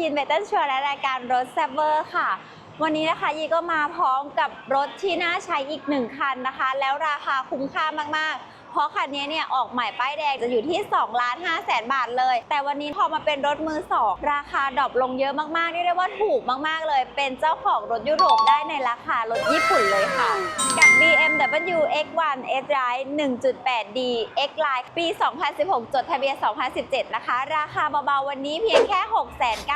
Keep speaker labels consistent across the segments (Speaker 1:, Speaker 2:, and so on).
Speaker 1: นชัวร์และรายการรถแซบเวอร์ค่ะ วันนี้นะคะยีก็มาพร้อมกับรถที่น่าใช้อีกหนึ่งคันนะคะ แล้วราคาคุ้มค่ามากๆ เพราะคันนี้เนี่ยออกใหม่ป้ายแดงจะอยู่ที่2ล้าน5แสนบาทเลย แต่วันนี้พอมาเป็นรถมือสองราคาดรอปลงเยอะมากๆเรียกได้ว่าถูกมากๆเลย เป็นเจ้าของรถยุโรปได้ในราคารถญี่ปุ่นเลยค่ะ กับ BMW X1 S-Drive 1.8D X-Line ปี 2016 จดทะเบียน 2017 นะคะ ราคาเบาๆวันนี้เพียงแค่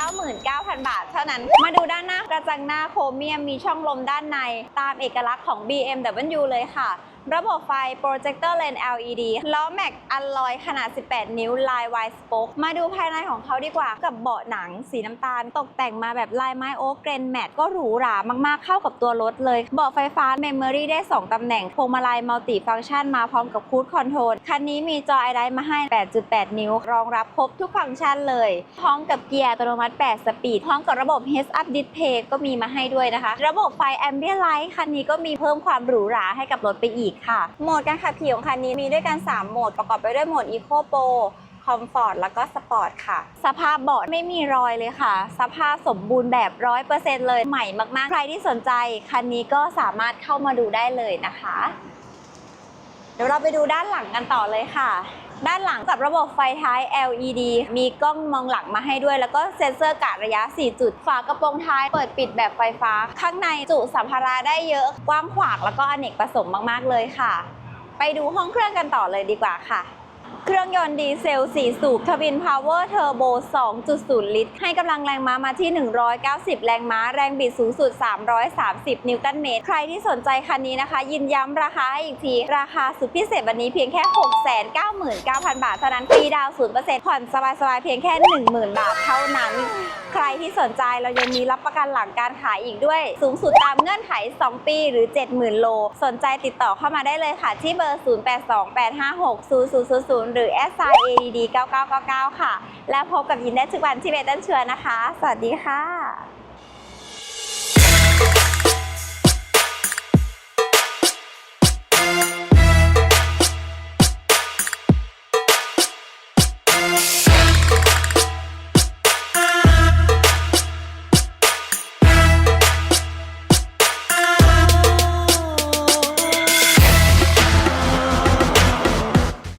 Speaker 1: 699,000 บาท เท่านั้น มาดูด้านหน้ากระจังหน้าโครเมียมมีช่องลมด้านใน ตามเอกลักษณ์ของ BMW เลยค่ะ ระบบไฟโปรเจคเตอร์เลน LED ล้อแม็กอัลลอยขนาด 18 นิ้วลาย Y Spoke มาดูภายในของเขาดีกว่ากับเบาะหนังสีน้ำตาล ตกแต่งมาแบบลายไม้โอ๊กเกรนแมทก็หรูหรามากๆเข้ากับตัวรถเลย เบาะไฟฟ้าเมมโมรี่ได้ 2 ตำแหน่งพวงมาลัยมัลติฟังก์ชันมาพร้อมกับคูดคอนโทรลคันนี้มีจอไอไดมาให้ 8.8 นิ้ว รองรับครบทุกฟังก์ชันเลย พร้อมกับเกียร์อัตโนมัติ 8 สปีด พร้อมกับระบบ Heads Up Display ก็มีมาให้ด้วยนะคะ ระบบไฟ Ambient Light คันนี้ก็มีเพิ่มความหรูหราให้กับรถไปอีกค่ะ โหมดการขับขี่ของคันนี้มีด้วยกัน 3 โหมด ประกอบไปด้วยโหมด Eco Pro คอมฟอร์ตแล้วก็สปอร์ตค่ะ สภาพเบาะไม่มีรอยเลยค่ะ สภาพสมบูรณ์แบบ 100%เลยใหม่มากๆ ใครที่สนใจ คันนี้ก็สามารถเข้ามาดูได้เลยนะคะ เดี๋ยวเราไปดูด้านหลังกันต่อเลยค่ะด้านหลังกับระบบไฟท้าย LED มีกล้องมองหลังมาให้ด้วย แล้วก็เซ็นเซอร์กะระยะ 4 จุด ฝากระโปรงท้ายเปิดปิดแบบไฟฟ้า ข้างในจุสัมภาระได้เยอะ กว้างขวางแล้วก็อเนกประสงค์มาก ๆ เลยค่ะ ไปดูห้องเครื่องกันต่อเลยดีกว่าค่ะ เครื่องยนต์ดีเซล 4 สูบทวินพาวเวอร์เทอร์โบ 2.0 ลิตร ให้กำลังแรงม้ามาที่ 190 แรงม้า แรงบิดสูงสุด 330 นิวตันเมตร ใครที่สนใจคันนี้นะคะ ยินย้ำราคาให้อีกที ราคาสุดพิเศษวันนี้เพียงแค่ 699,000 บาท เท่านั้นฟรีดาวน์0%ผ่อนสบายๆ เพียงแค่ 10,000 บาทเท่านั้นใครที่สนใจเรายังมีรับประกันหลังการขายอีกด้วย สูงสุดตามเงื่อนไข 2 ปีหรือ 70,000 โล สนใจติดต่อเข้ามาได้เลยค่ะ ที่เบอร์ 0828560000 หรือ s i a d d 9999 ค่ะ และพบกับยินได้ทุกวันที่เบตันเชือนะคะ สวัสดีค่ะ